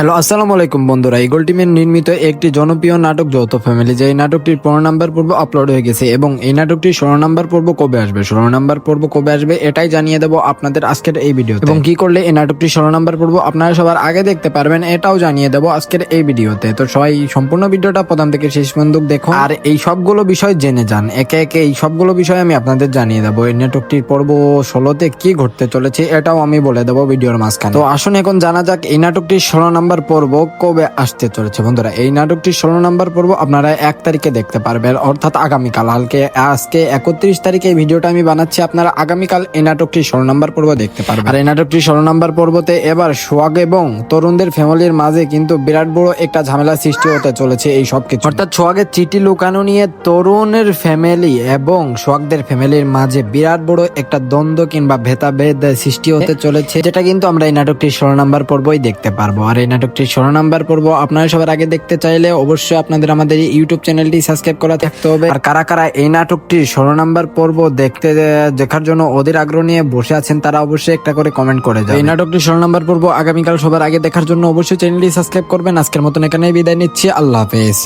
Hello, আসসালামু আলাইকুম বন্ধুরা। ইগল টিমের নির্মিত একটি জনপ্রিয় নাটক যৌথ ফ্যামিলি যে এই নাটকটির পনেরো নাম্বার পর্ব আপলোড হয়ে গেছে এবং এই নাটকটির ষোলো নাম্বার পর্ব কবে আসবে? ষোলো নাম্বার পর্ব কবে আসবে, এটাই জানিয়ে দেবো আপনাদের আজকের এই ভিডিও এবং কি করলে এই নাটকটির ষোলো নাম্বার পর্ব আপনারা সবার আগে দেখতে পারবেন, এটাও জানিয়ে দেবো আজকের এই ভিডিওতে। তো সবাই সম্পূর্ণ ভিডিওটা প্রথম থেকে শেষ পর্যন্ত দেখুন। আর এই সবগুলো বিষয় জেনে যান। একে একে এই সবগুলো বিষয় আমি আপনাদের জানিয়ে দেবো। এই নাটকটির পর্ব ষোলোতে কি ঘটতে চলেছে, এটাও আমি বলে দেবো ভিডিওর মাঝখানে। তো আসুন এখন জানা যাক, এই নাটকটির ষোলো নাম্বার পর্ব কবে আসতে চলেছে? বন্ধুরা, এই নাটকটির ষোলো নাম্বার পর্ব আপনারা এক তারিখে দেখতে পারবেন। অর্থাৎ আগামীকাল হালকে আজকে একত্রিশ তারিখে এই ভিডিওটা আমি বানাচ্ছি। আপনারা আগামীকাল এই নাটকটির ষোলো নাম্বার পর্ব দেখতে পারবেন। আর এই নাটকটি ষোলো নাম্বার পর্বতে এবার সোহাগ এবং তরুণদের ফ্যামিলির মাঝে কিন্তু বিরাট বড় একটা ঝামেলা সৃষ্টি হতে চলেছে এই সব কিছু অর্থাৎ সোহাগের চিঠি লুকানো নিয়ে তরুণের ফ্যামিলি এবং সোহাগদের ফ্যামিলির মাঝে বিরাট বড় একটা দ্বন্দ্ব কিংবা ভেদাভেদ সৃষ্টি হতে চলেছে, যেটা কিন্তু আমরা এই নাটকটির ষোলো নাম্বার পর্বই দেখতে পারব। আর এই নাটকটির ষোলো নাম্বার পর্ব আপনারা সবার আগে দেখতে চাইলে অবশ্যই আপনাদের আমাদের ইউটিউব চ্যানেলটি সাবস্ক্রাইব করা থাকতে হবে। আর কারা কারা এই নাটকটির ষোলো নাম্বার পর্ব দেখতে দেখার জন্য ওদের আগ্রহ নিয়ে বসে আছেন, তারা অবশ্যই একটা করে কমেন্ট করে যায় এই নাটকটির ষোলো নাম্বার পর্ব আগামীকাল সবার আগে দেখার জন্য অবশ্যই চ্যানেলটি সাবস্ক্রাইব করবেন। আজকের মতন এখানেই বিদায় নিচ্ছি। আল্লাহ হাফেজ।